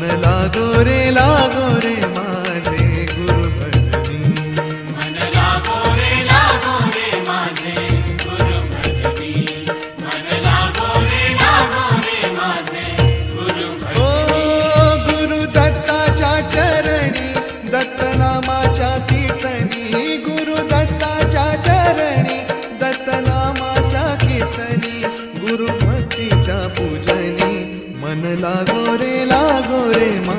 मन लागो रे लागो रे माझे गुरु भजनी मन लागो रे लागो रे माझे गुरु भजनी मन लागो रे लागो रे माझे गुरु ओ गुरु दत्ताच्या चरणी दत्त नामाच्या कीर्तनी। गुरु दत्ताच्या चरणी दत्त नामाच्या कीर्तनी। गुरु भक्तीच्या पूजनी। मन लागो रे prema